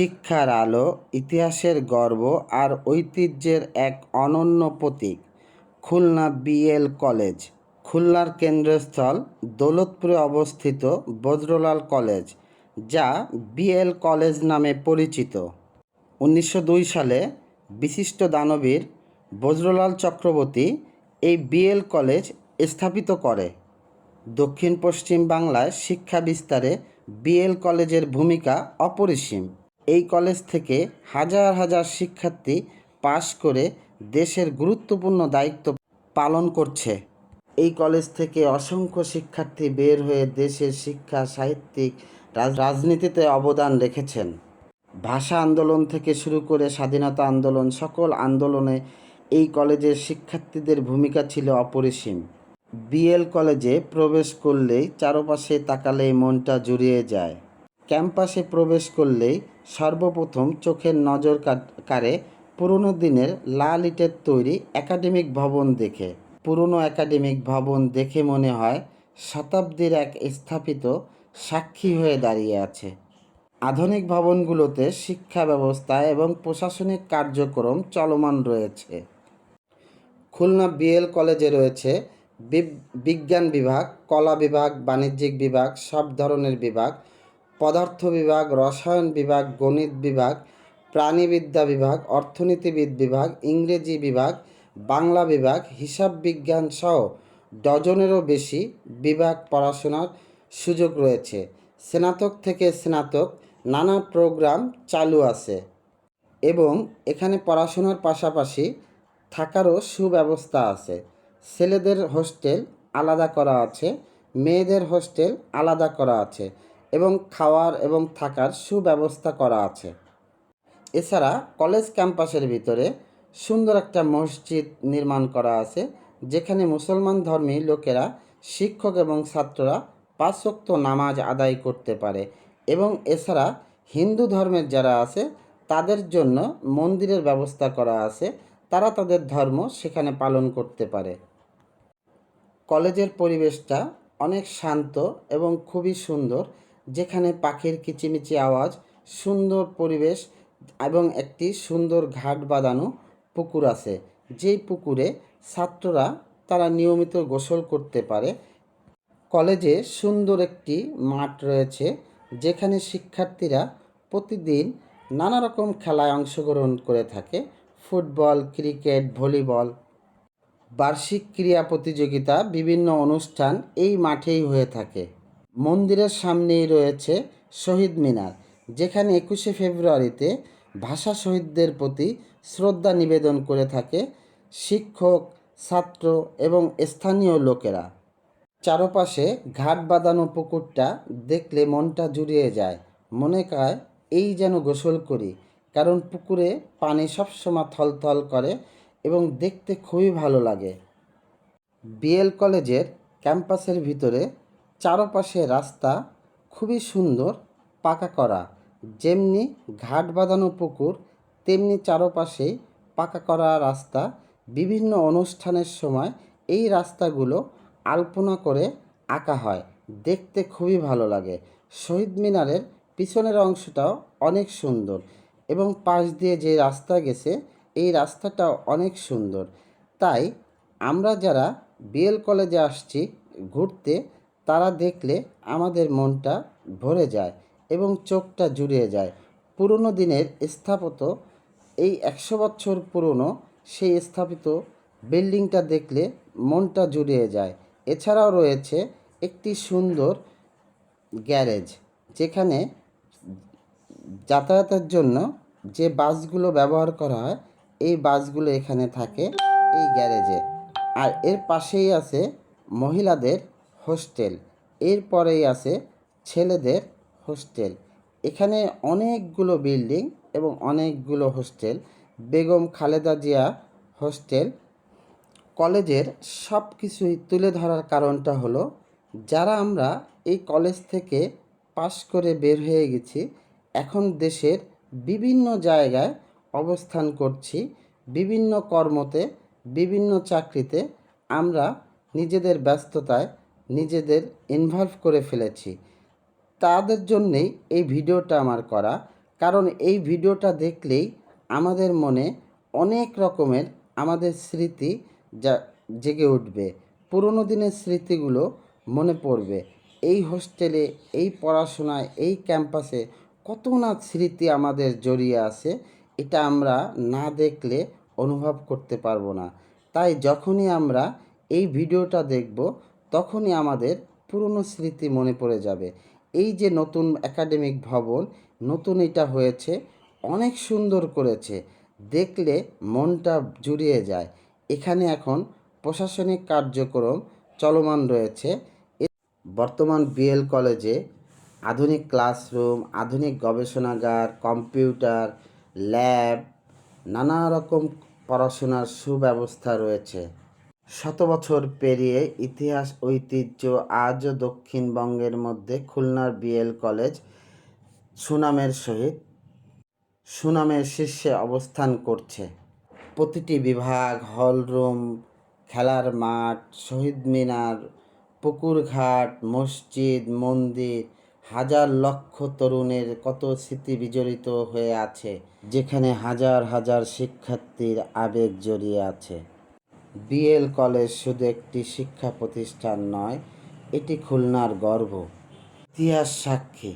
শিক্ষার আলো, ইতিহাসের গর্ব আর ঐতিহ্যের এক অনন্য প্রতীক, খুলনা বিএল কলেজ, খুলনার কেন্দ্রস্থল দৌলতপুরে অবস্থিত বজ্রলাল কলেজ, যা বিএল কলেজ নামে পরিচিত। উনিশশো দুই সালে বিশিষ্ট দানবীর বজ্রলাল চক্রবর্তী এই বিএল কলেজ স্থাপিত করে। দক্ষিণ পশ্চিম বাংলায় শিক্ষা বিস্তারে বিএল কলেজের ভূমিকা অপরিসীম। এই কলেজ থেকে হাজার হাজার শিক্ষার্থী পাশ করে দেশের গুরুত্বপূর্ণ দায়িত্ব পালন করছে। এই কলেজ থেকে অসংখ্য শিক্ষার্থী বের হয়ে দেশের শিক্ষা, সাহিত্যিক, রাজ- রাজনীতিতে অবদান রেখেছেন। ভাষা আন্দোলন থেকে শুরু করে স্বাধীনতা আন্দোলন, সকল আন্দোলনে এই কলেজের শিক্ষার্থীদের ভূমিকা ছিল অপরিসীম। বিএল কলেজে প্রবেশ করলেই চারপাশে তাকালেই মনটা জুড়িয়ে যায়। ক্যাম্পাসে প্রবেশ করলেই সর্বপ্রথম চোখের নজর কাড়ে পুরনো দিনের লাল ইটের তৈরি একাডেমিক ভবন দেখে। পুরনো একাডেমিক ভবন দেখে মনে হয় শতাব্দীর এক স্থাপিত সাক্ষী হয়ে দাঁড়িয়ে আছে। আধুনিক ভবনগুলোতে শিক্ষা ব্যবস্থা এবং প্রশাসনিক কার্যক্রম চলমান রয়েছে। খুলনা বিএল কলেজে রয়েছে বিজ্ঞান বিভাগ, কলা বিভাগ, বাণিজ্যিক বিভাগ, সব ধরনের বিভাগ পদার্থ বিভাগ, রসায়ন বিভাগ, গণিত বিভাগ, প্রাণীবিদ্যা বিভাগ, অর্থনীতিবিদ বিভাগ, ইংরেজি বিভাগ, বাংলা বিভাগ, হিসাব বিজ্ঞান সহ ডজনেরও বেশি বিভাগ পড়াশোনার সুযোগ রয়েছে। স্নাতক থেকে স্নাতক নানা প্রোগ্রাম চালু আছে এবং এখানে পড়াশোনার পাশাপাশি থাকারও সুব্যবস্থা আছে। ছেলেদের হোস্টেল আলাদা করা আছে, মেয়েদের হোস্টেল আলাদা করা আছে। এবং খাওয়ার এবং থাকার সুব্যবস্থা করা আছে। এছাড়া কলেজ ক্যাম্পাসের ভিতরে সুন্দর একটা মসজিদ নির্মাণ করা আছে, যেখানে মুসলমান ধর্মী লোকেরা, শিক্ষক এবং ছাত্ররা পাঁচোক্ত নামাজ আদায় করতে পারে এবং এছাড়া হিন্দু ধর্মের যারা আছে, তাদের জন্য মন্দিরের ব্যবস্থা করা আছে, তারা তাদের ধর্ম সেখানে পালন করতে পারে। কলেজের পরিবেশটা অনেক শান্ত এবং খুবই সুন্দর যেখানে পাখির কিচিমিচি আওয়াজ, সুন্দর পরিবেশ এবং একটি সুন্দর ঘাট বাঁধানো পুকুর আছে। যেই পুকুরে ছাত্ররা তারা নিয়মিত গোসল করতে পারে। কলেজে সুন্দর একটি মাঠ রয়েছে, যেখানে শিক্ষার্থীরা প্রতিদিন নানা রকম খেলায় অংশগ্রহণ করে থাকে। ফুটবল, ক্রিকেট, ভলিবল, বার্ষিক ক্রীড়া প্রতিযোগিতা, বিভিন্ন অনুষ্ঠান এই মাঠেই হয়ে থাকে। মন্দিরের সামনেই রয়েছে শহীদ মিনার, যেখানে একুশে ফেব্রুয়ারিতে ভাষা শহীদদের প্রতি শ্রদ্ধা নিবেদন করে থাকে শিক্ষক, ছাত্র এবং স্থানীয় লোকেরা। চারপাশে ঘাট বাঁধানো পুকুরটা দেখলে মনটা জুড়িয়ে যায়। মনে কায়, এই যেন গোসল করি, কারণ পুকুরে পানি সবসময় থলথল করে এবং দেখতে খুবই ভালো লাগে। বিএল কলেজের ক্যাম্পাসের ভিতরে চারপাশে রাস্তা খুবই সুন্দর, পাকা করা। যেমনি ঘাট বাঁধানো পুকুর, তেমনি চারপাশেই পাকা করা রাস্তা। বিভিন্ন অনুষ্ঠানের সময় এই রাস্তাগুলো আলপনা করে আঁকা হয়। দেখতে খুবই ভালো লাগে। শহীদ মিনারের পিছনের অংশটাও অনেক সুন্দর এবং পাশ দিয়ে যে রাস্তা গেছে, এই রাস্তাটাও অনেক সুন্দর। তাই আমরা যারা বিএল কলেজে আসছি, ঘুরতে তারা দেখলে আমাদের মনটা ভরে যায় এবং চোখটা জুড়িয়ে যায়। পুরনো দিনের স্থাপত্য, এই একশো বছর পুরনো, সেই স্থাপিত বিল্ডিংটা দেখলে মনটা জুড়িয়ে যায়। এছাড়াও রয়েছে একটি সুন্দর গ্যারেজ, যেখানে যাতায়াতের জন্য যে বাসগুলো ব্যবহার করা হয়, এই বাসগুলো এখানে থাকে এই গ্যারেজে। আর এর পাশেই আছে মহিলাদের হোস্টেল। এরপরেই আছে ছেলেদের হোস্টেল। এখানে অনেকগুলো বিল্ডিং এবং অনেকগুলো হোস্টেল। বেগম খালেদা জিয়া হোস্টেল। কলেজের সব কিছুই তুলে ধরার কারণটা হলো, যারা আমরা এই কলেজ থেকে পাশ করে বের হয়ে গেছি, এখন দেশের বিভিন্ন জায়গায় অবস্থান করছি, বিভিন্ন কর্মতে, বিভিন্ন চাকরিতে। আমরা নিজেদের ব্যস্ততায় নিজেদের ইনভলভ করে ফেলেছি। তাদের জন্যেই এই ভিডিওটা আমার করা। কারণ এই ভিডিওটা দেখলেই আমাদের মনে অনেক রকমের আমাদের স্মৃতি যা, জেগে উঠবে। পুরনো দিনের স্মৃতিগুলো মনে পড়বে। এই হোস্টেলে, এই পড়াশোনায়, এই ক্যাম্পাসে কত না স্মৃতি আমাদের জড়িয়ে আছে, এটা আমরা না দেখলে অনুভব করতে পারব না। তাই যখনই আমরা এই ভিডিওটা দেখব তখনই আমাদের পুরনো স্মৃতি মনে পড়ে যাবে। এই যে নতুন একাডেমিক ভবন, নতুন এটা হয়েছে, অনেক সুন্দর করেছে। দেখলে মনটা জুড়িয়ে যায়। এখানে এখন প্রশাসনিক কার্যক্রম চলমান রয়েছে। বর্তমান বিএল কলেজে আধুনিক ক্লাসরুম, আধুনিক গবেষণাগার, কম্পিউটার, ল্যাব, নানা রকম পড়াশোনার সুব্যবস্থা রয়েছে। শত বছর পেরিয়ে ইতিহাস, ঐতিহ্য আজও দক্ষিণবঙ্গের মধ্যে খুলনার বিএল কলেজ সুনামের সহিত সুনামের শীর্ষে অবস্থান করছে। প্রতিটি বিভাগ, হলরুম, খেলার মাঠ, শহীদ মিনার, পুকুরঘাট, মসজিদ, মন্দির, হাজার লক্ষ তরুণের কত স্মৃতি বিজড়িত হয়ে আছে, যেখানে হাজার হাজার শিক্ষার্থীর আবেগ জড়িয়ে আছে। বিএল কলেজ শুধু একটি শিক্ষা প্রতিষ্ঠান নয়, এটি খুলনার গর্ব। ইতিহাস সাক্ষী।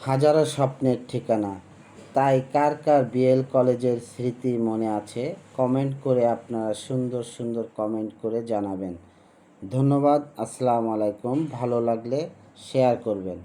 হাজারো স্বপ্নের ঠিকানা। তাই কার কার বিএল কলেজের স্মৃতি মনে আছে, কমেন্ট করে আপনারা সুন্দর সুন্দর কমেন্ট করে জানাবেন। ধন্যবাদ, আসসালামু আলাইকুম। ভালো লাগলে শেয়ার করবেন।